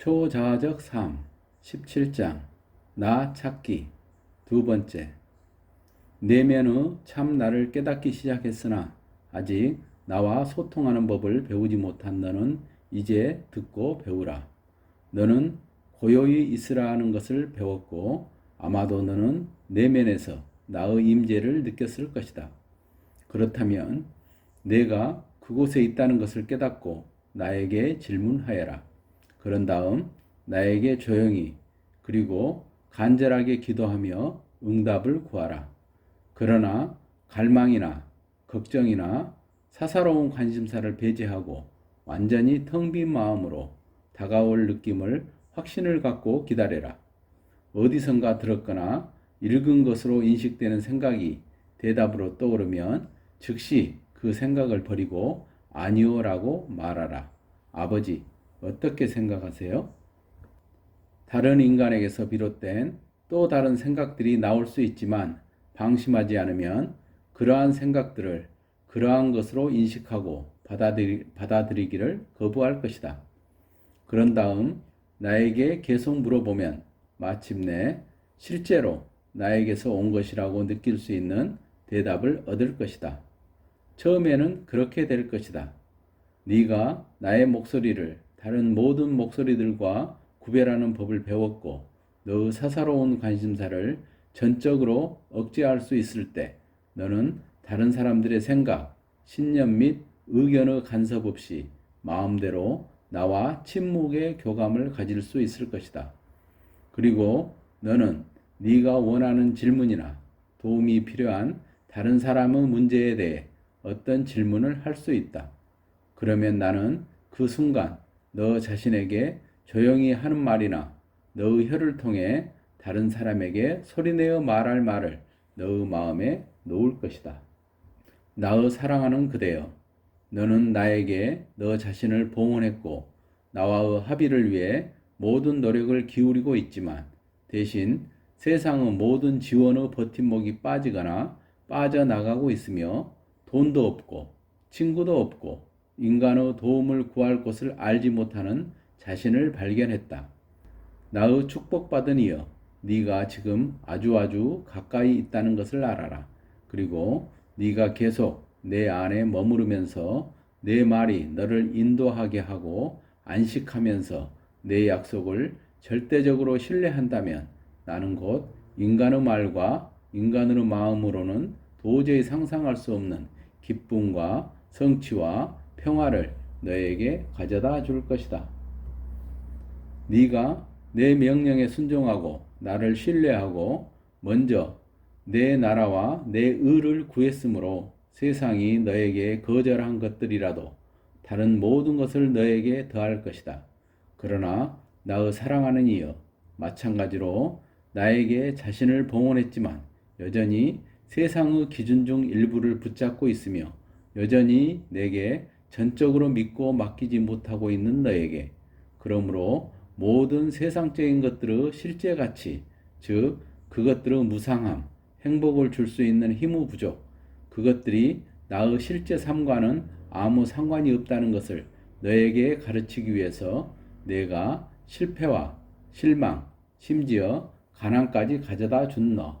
초자아적 삶 17장 나 찾기 두 번째 내면의 참 나를 깨닫기 시작했으나 아직 나와 소통하는 법을 배우지 못한 너는 이제 듣고 배우라. 너는 고요히 있으라 하는 것을 배웠고 아마도 너는 내면에서 나의 임재를 느꼈을 것이다. 그렇다면 내가 그곳에 있다는 것을 깨닫고 나에게 질문하여라. 그런 다음 나에게 조용히 그리고 간절하게 기도하며 응답을 구하라. 그러나 갈망이나 걱정이나 사사로운 관심사를 배제하고 완전히 텅 빈 마음으로 다가올 느낌을 확신을 갖고 기다려라. 어디선가 들었거나 읽은 것으로 인식되는 생각이 대답으로 떠오르면 즉시 그 생각을 버리고 아니오라고 말하라. 아버지, 어떻게 생각하세요? 다른 인간에게서 비롯된 또 다른 생각들이 나올 수 있지만 방심하지 않으면 그러한 생각들을 그러한 것으로 인식하고 받아들이, 받아들이기를 거부할 것이다. 그런 다음 나에게 계속 물어보면 마침내 실제로 나에게서 온 것이라고 느낄 수 있는 대답을 얻을 것이다. 처음에는 그렇게 될 것이다. 네가 나의 목소리를 다른 모든 목소리들과 구별하는 법을 배웠고 너의 사사로운 관심사를 전적으로 억제할 수 있을 때 너는 다른 사람들의 생각, 신념 및 의견의 간섭 없이 마음대로 나와 침묵의 교감을 가질 수 있을 것이다. 그리고 너는 네가 원하는 질문이나 도움이 필요한 다른 사람의 문제에 대해 어떤 질문을 할 수 있다. 그러면 나는 그 순간 너 자신에게 조용히 하는 말이나 너의 혀를 통해 다른 사람에게 소리내어 말할 말을 너의 마음에 놓을 것이다. 나의 사랑하는 그대여, 너는 나에게 너 자신을 봉헌했고 나와의 합의를 위해 모든 노력을 기울이고 있지만 대신 세상의 모든 지원의 버팀목이 빠지거나 빠져나가고 있으며 돈도 없고 친구도 없고 인간의 도움을 구할 곳을 알지 못하는 자신을 발견했다. 나의 축복받은 이여, 네가 지금 아주 아주 가까이 있다는 것을 알아라. 그리고 네가 계속 내 안에 머무르면서 내 말이 너를 인도하게 하고 안식하면서 내 약속을 절대적으로 신뢰한다면 나는 곧 인간의 말과 인간의 마음으로는 도저히 상상할 수 없는 기쁨과 성취와 평화를 너에게 가져다 줄 것이다. 네가 내 명령에 순종하고 나를 신뢰하고 먼저 내 나라와 내 의를 구했으므로 세상이 너에게 거절한 것들이라도 다른 모든 것을 너에게 더할 것이다. 그러나 나의 사랑하는 이여 마찬가지로 나에게 자신을 봉헌했지만 여전히 세상의 기준 중 일부를 붙잡고 있으며 여전히 내게 전적으로 믿고 맡기지 못하고 있는 너에게 그러므로 모든 세상적인 것들의 실제 가치, 즉 그것들의 무상함, 행복을 줄 수 있는 힘의 부족, 그것들이 나의 실제 삶과는 아무 상관이 없다는 것을 너에게 가르치기 위해서 내가 실패와 실망, 심지어 가난까지 가져다 준 너.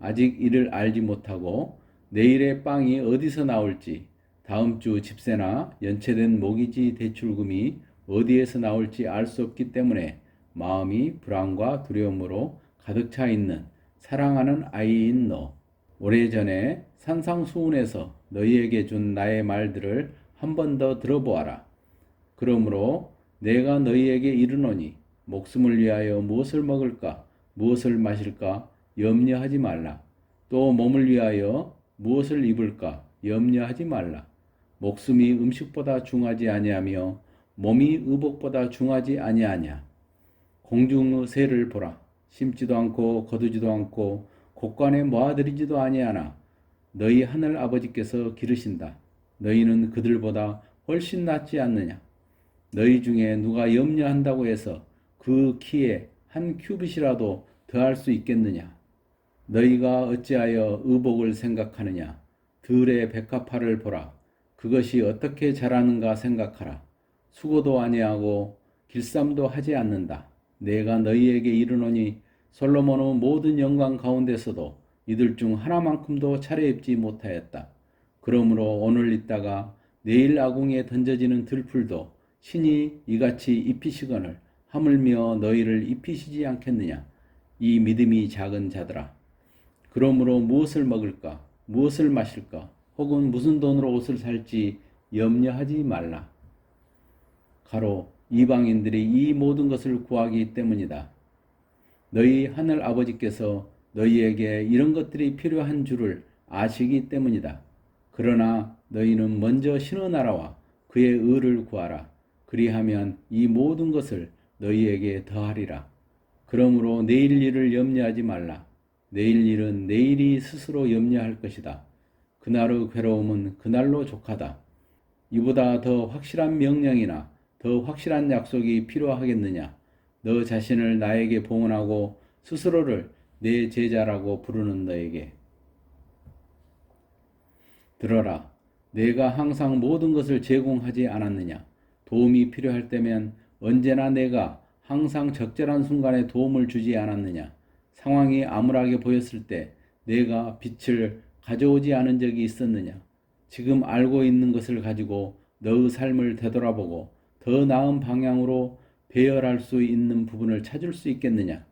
아직 이를 알지 못하고 내일의 빵이 어디서 나올지, 다음 주 집세나 연체된 모기지 대출금이 어디에서 나올지 알 수 없기 때문에 마음이 불안과 두려움으로 가득 차 있는 사랑하는 아이인 너. 오래전에 산상수훈에서 너희에게 준 나의 말들을 한 번 더 들어보아라. 그러므로 내가 너희에게 이르노니 목숨을 위하여 무엇을 먹을까, 무엇을 마실까 염려하지 말라. 또 몸을 위하여 무엇을 입을까 염려하지 말라. 목숨이 음식보다 중하지 아니하며 몸이 의복보다 중하지 아니하냐. 공중의 새를 보라. 심지도 않고 거두지도 않고 곳간에 모아들이지도 아니하나 너희 하늘 아버지께서 기르신다. 너희는 그들보다 훨씬 낫지 않느냐. 너희 중에 누가 염려한다고 해서 그 키에 한 큐빗이라도 더할 수 있겠느냐. 너희가 어찌하여 의복을 생각하느냐. 들의 백합화를 보라. 그것이 어떻게 자라는가 생각하라. 수고도 아니하고 길쌈도 하지 않는다. 내가 너희에게 이르노니 솔로몬은 모든 영광 가운데서도 이들 중 하나만큼도 차려입지 못하였다. 그러므로 오늘 있다가 내일 아궁이에 던져지는 들풀도 신이 이같이 입히시거늘 하물며 너희를 입히시지 않겠느냐. 이 믿음이 작은 자들아. 그러므로 무엇을 먹을까? 무엇을 마실까? 혹은 무슨 돈으로 옷을 살지 염려하지 말라. 가로 이방인들이 이 모든 것을 구하기 때문이다. 너희 하늘 아버지께서 너희에게 이런 것들이 필요한 줄을 아시기 때문이다. 그러나 너희는 먼저 신의 나라와 그의 의를 구하라. 그리하면 이 모든 것을 너희에게 더하리라. 그러므로 내일 일을 염려하지 말라. 내일 일은 내일이 스스로 염려할 것이다. 그날의 괴로움은 그날로 족하다. 이보다 더 확실한 명령이나 더 확실한 약속이 필요하겠느냐? 너 자신을 나에게 봉헌하고 스스로를 내 제자라고 부르는 너에게 들어라. 내가 항상 모든 것을 제공하지 않았느냐? 도움이 필요할 때면 언제나 내가 항상 적절한 순간에 도움을 주지 않았느냐? 상황이 암울하게 보였을 때 내가 빛을 가져오지 않은 적이 있었느냐? 지금 알고 있는 것을 가지고 너의 삶을 되돌아보고 더 나은 방향으로 배열할 수 있는 부분을 찾을 수 있겠느냐?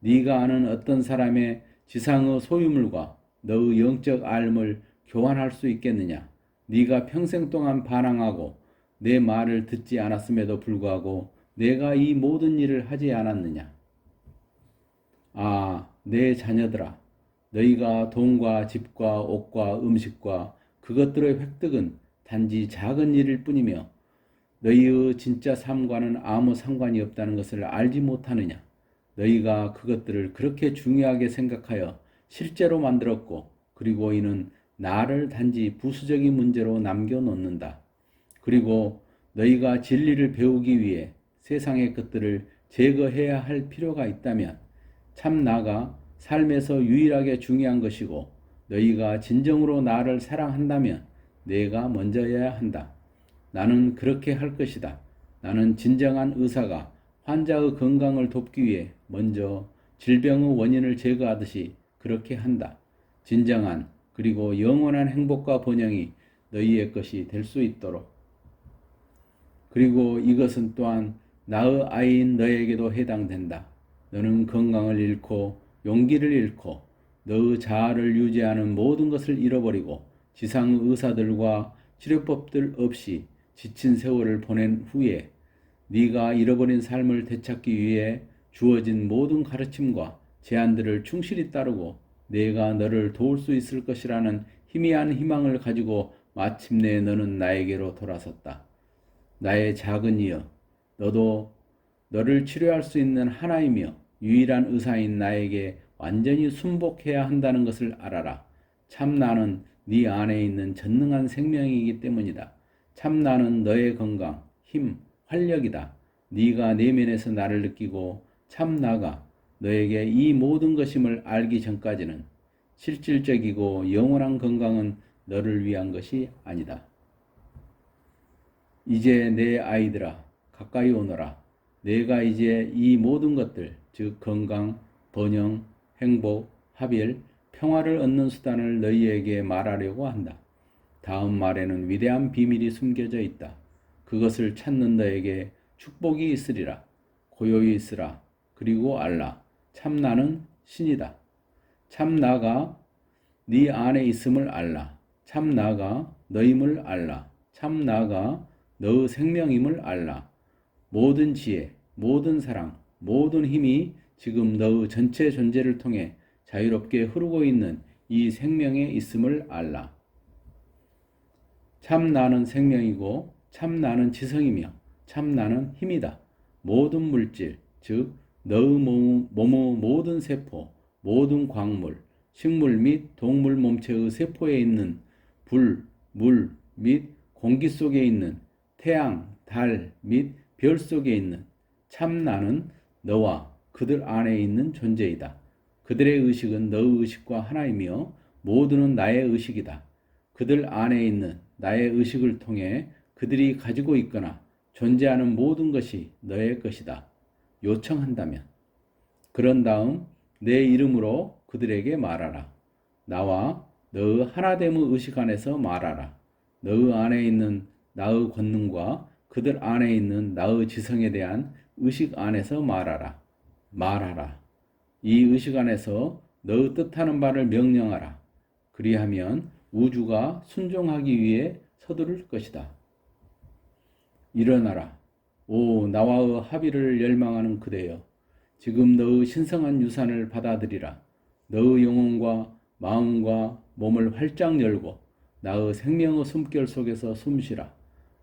네가 아는 어떤 사람의 지상의 소유물과 너의 영적 알을 교환할 수 있겠느냐? 네가 평생 동안 반항하고 내 말을 듣지 않았음에도 불구하고 내가 이 모든 일을 하지 않았느냐? 아, 내 자녀들아, 너희가 돈과 집과 옷과 음식과 그것들의 획득은 단지 작은 일일 뿐이며 너희의 진짜 삶과는 아무 상관이 없다는 것을 알지 못하느냐? 너희가 그것들을 그렇게 중요하게 생각하여 실제로 만들었고, 그리고 이는 나를 단지 부수적인 문제로 남겨놓는다. 그리고 너희가 진리를 배우기 위해 세상의 것들을 제거해야 할 필요가 있다면, 참 나가 삶에서 유일하게 중요한 것이고, 너희가 진정으로 나를 사랑한다면 내가 먼저여야 한다. 나는 그렇게 할 것이다. 나는 진정한 의사가 환자의 건강을 돕기 위해 먼저 질병의 원인을 제거하듯이 그렇게 한다. 진정한 그리고 영원한 행복과 번영이 너희의 것이 될 수 있도록. 그리고 이것은 또한 나의 아이인 너에게도 해당된다. 너는 건강을 잃고 용기를 잃고 너의 자아를 유지하는 모든 것을 잃어버리고 지상 의사들과 치료법들 없이 지친 세월을 보낸 후에 네가 잃어버린 삶을 되찾기 위해 주어진 모든 가르침과 제안들을 충실히 따르고 내가 너를 도울 수 있을 것이라는 희미한 희망을 가지고 마침내 너는 나에게로 돌아섰다. 나의 작은 이여, 너도 너를 치료할 수 있는 하나이며 유일한 의사인 나에게 완전히 순복해야 한다는 것을 알아라. 참 나는 네 안에 있는 전능한 생명이기 때문이다. 참 나는 너의 건강, 힘, 활력이다. 네가 내면에서 나를 느끼고 참 나가 너에게 이 모든 것임을 알기 전까지는 실질적이고 영원한 건강은 너를 위한 것이 아니다. 이제 내 아이들아 가까이 오너라. 내가 이제 이 모든 것들 즉 건강, 번영, 행복, 합일, 평화를 얻는 수단을 너희에게 말하려고 한다. 다음 말에는 위대한 비밀이 숨겨져 있다. 그것을 찾는 너에게 축복이 있으리라. 고요히 있으라. 그리고 알라. 참 나는 신이다. 참 나가 네 안에 있음을 알라. 참 나가 너임을 알라. 참 나가 너의 생명임을 알라. 모든 지혜, 모든 사랑, 모든 힘이 지금 너의 전체 존재를 통해 자유롭게 흐르고 있는 이 생명에 있음을 알라. 참 나는 생명이고 참 나는 지성이며 참 나는 힘이다. 모든 물질, 즉 너의 몸, 몸의 모든 세포, 모든 광물, 식물 및 동물 몸체의 세포에 있는 불, 물 및 공기 속에 있는 태양, 달 및 별 속에 있는 참 나는 너와 그들 안에 있는 존재이다. 그들의 의식은 너의 의식과 하나이며 모두는 나의 의식이다. 그들 안에 있는 나의 의식을 통해 그들이 가지고 있거나 존재하는 모든 것이 너의 것이다. 요청한다면. 그런 다음 내 이름으로 그들에게 말하라. 나와 너의 하나됨의 의식 안에서 말하라. 너의 안에 있는 나의 권능과 그들 안에 있는 나의 지성에 대한 의식 안에서 말하라. 말하라. 이 의식 안에서 너의 뜻하는 바를 명령하라. 그리하면 우주가 순종하기 위해 서두를 것이다. 일어나라. 오 나와의 합의를 열망하는 그대여. 지금 너의 신성한 유산을 받아들이라. 너의 영혼과 마음과 몸을 활짝 열고 나의 생명의 숨결 속에서 숨쉬라.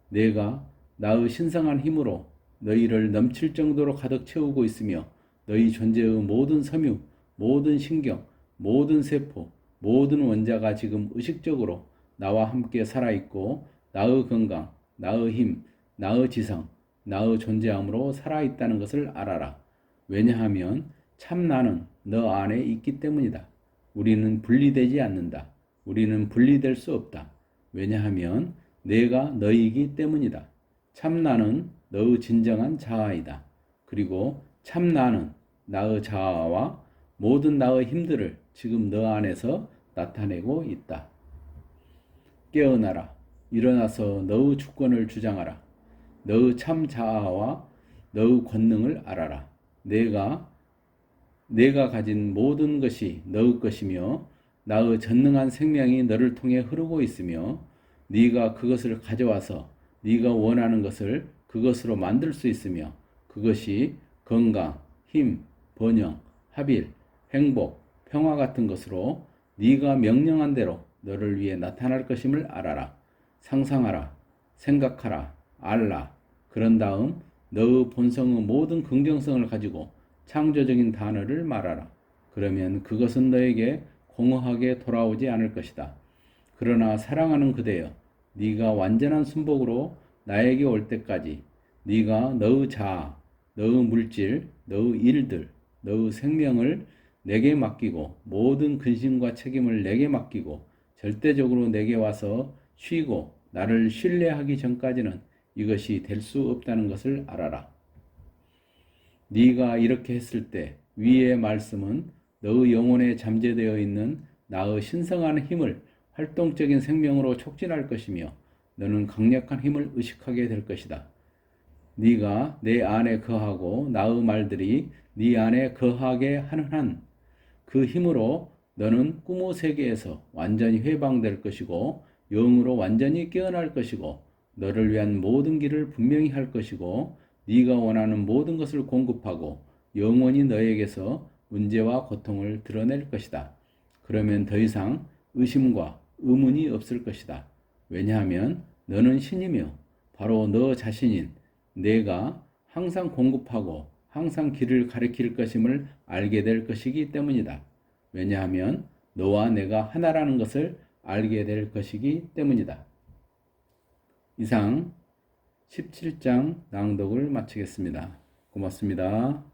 내가 나의 신성한 힘으로 너희를 넘칠 정도로 가득 채우고 있으며 너희 존재의 모든 섬유, 모든 신경, 모든 세포, 모든 원자가 지금 의식적으로 나와 함께 살아있고 나의 건강, 나의 힘, 나의 지성, 나의 존재함으로 살아있다는 것을 알아라. 왜냐하면 참 나는 너 안에 있기 때문이다. 우리는 분리되지 않는다. 우리는 분리될 수 없다. 왜냐하면 내가 너이기 때문이다. 참 나는 너의 진정한 자아이다. 그리고 참 나는 나의 자아와 모든 나의 힘들을 지금 너 안에서 나타내고 있다. 깨어나라. 일어나서 너의 주권을 주장하라. 너의 참 자아와 너의 권능을 알아라. 내가 내가 가진 모든 것이 너의 것이며 나의 전능한 생명이 너를 통해 흐르고 있으며 네가 그것을 가져와서 네가 원하는 것을 그것으로 만들 수 있으며 그것이 건강, 힘, 번영, 합일, 행복, 평화 같은 것으로 네가 명령한 대로 너를 위해 나타날 것임을 알아라. 상상하라. 생각하라. 알라. 그런 다음 너의 본성의 모든 긍정성을 가지고 창조적인 단어를 말하라. 그러면 그것은 너에게 공허하게 돌아오지 않을 것이다. 그러나 사랑하는 그대여, 네가 완전한 순복으로 나에게 올 때까지 네가 너의 자아, 너의 물질, 너의 일들, 너의 생명을 내게 맡기고 모든 근심과 책임을 내게 맡기고 절대적으로 내게 와서 쉬고 나를 신뢰하기 전까지는 이것이 될 수 없다는 것을 알아라. 네가 이렇게 했을 때 위의 말씀은 너의 영혼에 잠재되어 있는 나의 신성한 힘을 활동적인 생명으로 촉진할 것이며 너는 강력한 힘을 의식하게 될 것이다. 네가 내 안에 거하고 나의 말들이 네 안에 거하게 하는 한 그 힘으로 너는 꿈의 세계에서 완전히 해방될 것이고 영으로 완전히 깨어날 것이고 너를 위한 모든 길을 분명히 할 것이고 네가 원하는 모든 것을 공급하고 영원히 너에게서 문제와 고통을 드러낼 것이다. 그러면 더 이상 의심과 의문이 없을 것이다. 왜냐하면 너는 신이며 바로 너 자신인 내가 항상 공급하고 항상 길을 가리킬 것임을 알게 될 것이기 때문이다. 왜냐하면 너와 내가 하나라는 것을 알게 될 것이기 때문이다. 이상 17장 낭독을 마치겠습니다. 고맙습니다.